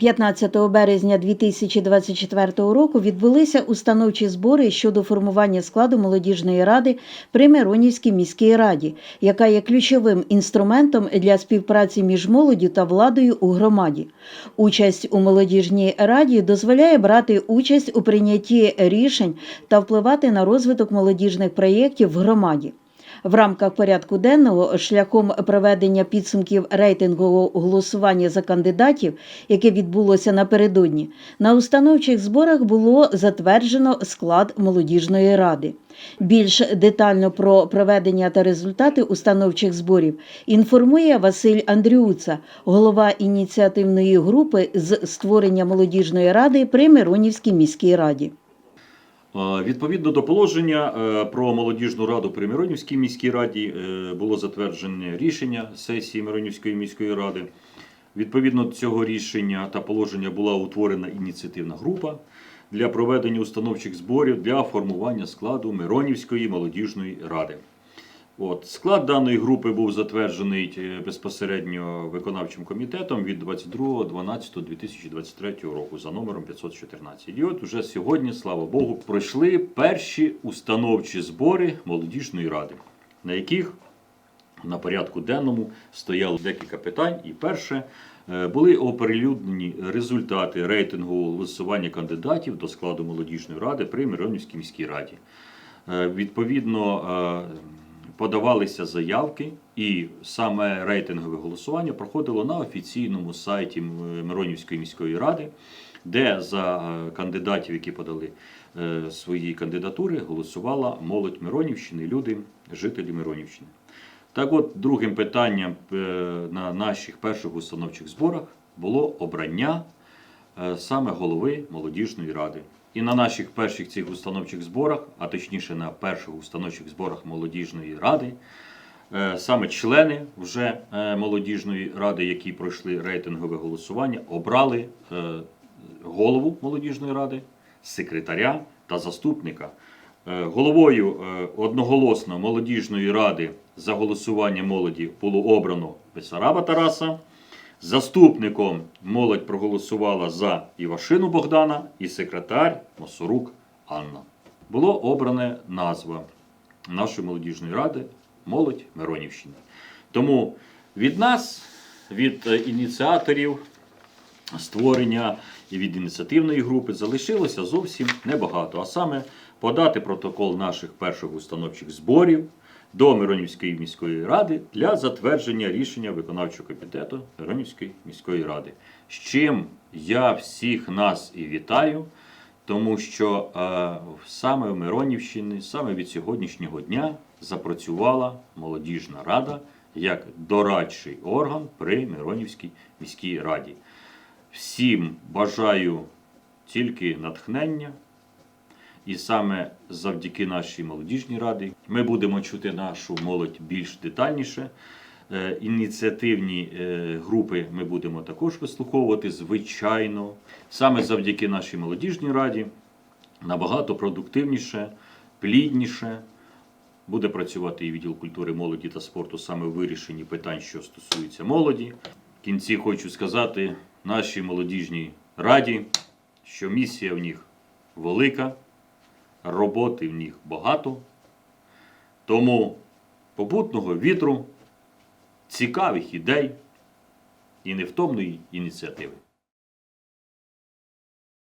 15 березня 2024 року відбулися установчі збори щодо формування складу молодіжної ради при Миронівській міській раді, яка є ключовим інструментом для співпраці між молоддю та владою у громаді. Участь у молодіжній раді дозволяє брати участь у прийнятті рішень та впливати на розвиток молодіжних проєктів в громаді. В рамках порядку денного шляхом проведення підсумків рейтингового голосування за кандидатів, яке відбулося напередодні, на установчих зборах було затверджено склад молодіжної ради. Більш детально про проведення та результати установчих зборів інформує Василь Андрюца, голова ініціативної групи з створення молодіжної ради при Миронівській міській раді. Відповідно до положення е, про молодіжну раду при Миронівській міській раді е, було затверджене рішення сесії Миронівської міської ради. Відповідно до цього рішення та положення була утворена ініціативна група для проведення установчих зборів для формування складу Миронівської молодіжної ради. От, склад даної групи був затверджений е, безпосередньо виконавчим комітетом від 22.12.2023 року за номером 514. І от уже сьогодні, слава Богу, пройшли перші установчі збори молодіжної ради, на яких на порядку денному стояло декілька питань. І перше е, були оприлюднені результати рейтингового голосування кандидатів до складу молодіжної ради при Миронівській міській раді. Е, Відповідно, подавалися заявки, і саме рейтингове голосування проходило на офіційному сайті Миронівської міської ради, де за е, кандидатів, які подали е, свої кандидатури, голосувала молодь Миронівщини, люди, жителі Миронівщини. Так от, другим питанням е, на наших перших установчих зборах було обрання саме голови молодіжної ради. І на наших перших цих установчих зборах, а точніше на перших установчих зборах молодіжної ради, е, саме члени вже е, молодіжної ради, які пройшли рейтингове голосування, обрали е, голову молодіжної ради, секретаря та заступника. Головою одноголосно молодіжної ради за голосування молоді було обрано Бесараба Тараса. Заступником молодь проголосувала за Івашину Богдана і секретар Мосорук Анна. Було обране назва нашої молодіжної ради Молодь Миронівщини. Тому від нас, від е, ініціаторів створення і від ініціативної групи залишилося зовсім небагато. А саме подати протокол наших перших установчих зборів до Миронівської міської ради для затвердження рішення виконавчого комітету Миронівської міської ради. З чим я всіх нас і вітаю, тому що е, саме в Миронівщині, саме від сьогоднішнього дня запрацювала молодіжна рада як дорадчий орган при Миронівській міській раді. Всім бажаю тільки натхнення. І саме завдяки нашій молодіжній раді ми будемо чути нашу молодь більш детальніше. Е, Ініціативні е, групи ми будемо також вислуховувати, звичайно. Саме завдяки нашій молодіжній раді набагато продуктивніше, плідніше буде працювати і відділ культури, молоді та спорту саме в вирішенні питань, що стосуються молоді. В кінці хочу сказати нашій молодіжній раді, що місія в них велика, роботи в них багато. Тому попутного вітру, цікавих ідей і невтомної ініціативи.